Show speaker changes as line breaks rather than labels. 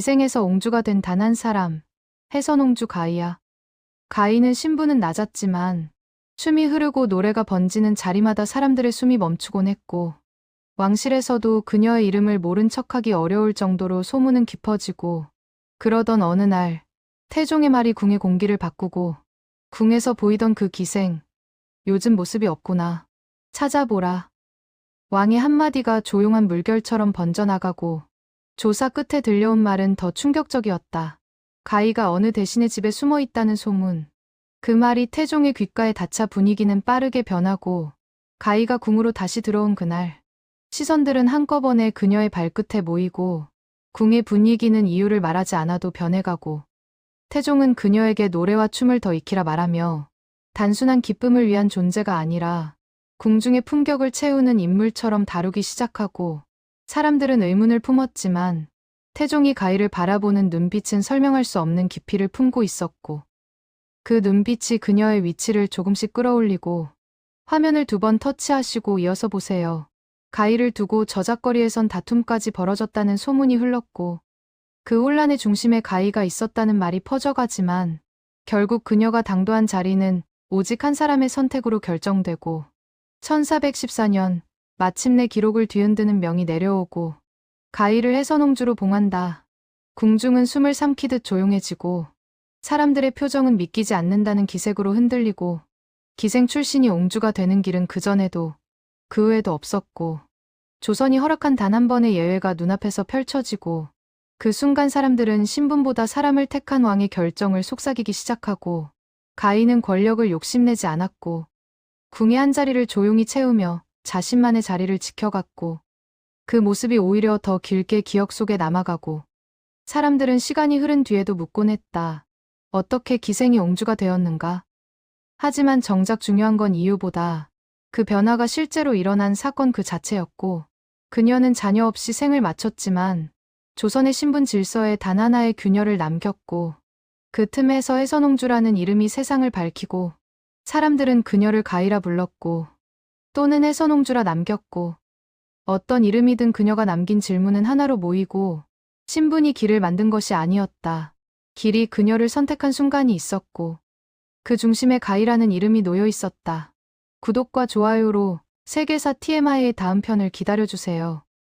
기생에서 옹주가 된 단 한 사람. 해선옹주 가희야. 가희는 신분은 낮았지만 춤이 흐르고 노래가 번지는 자리마다 사람들의 숨이 멈추곤 했고 왕실에서도 그녀의 이름을 모른 척하기 어려울 정도로 소문은 깊어지고 그러던 어느 날 태종의 말이 궁의 공기를 바꾸고 궁에서 보이던 그 기생 요즘 모습이 없구나. 찾아보라. 왕의 한마디가 조용한 물결처럼 번져나가고 조사 끝에 들려온 말은 더 충격적이었다. 가희가 어느 대신의 집에 숨어 있다는 소문. 그 말이 태종의 귓가에 닿자 분위기는 빠르게 변하고 가희가 궁으로 다시 들어온 그날 시선들은 한꺼번에 그녀의 발끝에 모이고 궁의 분위기는 이유를 말하지 않아도 변해가고 태종은 그녀에게 노래와 춤을 더 익히라 말하며 단순한 기쁨을 위한 존재가 아니라 궁중의 품격을 채우는 인물처럼 다루기 시작하고 사람들은 의문을 품었지만 태종이 가희를 바라보는 눈빛은 설명할 수 없는 깊이를 품고 있었고 그 눈빛이 그녀의 위치를 조금씩 끌어올리고 화면을 두 번 터치하시고 이어서 보세요. 가희를 두고 저작거리에선 다툼까지 벌어졌다는 소문이 흘렀고 그 혼란의 중심에 가희가 있었다는 말이 퍼져가지만 결국 그녀가 당도한 자리는 오직 한 사람의 선택으로 결정되고 1414년 마침내 기록을 뒤흔드는 명이 내려오고 가희를 해선옹주로 봉한다. 궁중은 숨을 삼키듯 조용해지고 사람들의 표정은 믿기지 않는다는 기색으로 흔들리고 기생 출신이 옹주가 되는 길은 그전에도 그 후에도 없었고 조선이 허락한 단 한 번의 예외가 눈앞에서 펼쳐지고 그 순간 사람들은 신분보다 사람을 택한 왕의 결정을 속삭이기 시작하고 가희는 권력을 욕심내지 않았고 궁의 한 자리를 조용히 채우며 자신만의 자리를 지켜갔고 그 모습이 오히려 더 길게 기억 속에 남아가고 사람들은 시간이 흐른 뒤에도 묻곤 했다. 어떻게 기생이 옹주가 되었는가? 하지만 정작 중요한 건 이유보다 그 변화가 실제로 일어난 사건 그 자체였고 그녀는 자녀 없이 생을 마쳤지만 조선의 신분 질서에 단 하나의 균열을 남겼고 그 틈에서 해선옹주라는 이름이 세상을 밝히고 사람들은 그녀를 가이라 불렀고 또는 해선옹주라 남겼고 어떤 이름이든 그녀가 남긴 질문은 하나로 모이고 신분이 길을 만든 것이 아니었다. 길이 그녀를 선택한 순간이 있었고 그 중심에 가이라는 이름이 놓여 있었다. 구독과 좋아요로 세계사 TMI의 다음 편을 기다려주세요.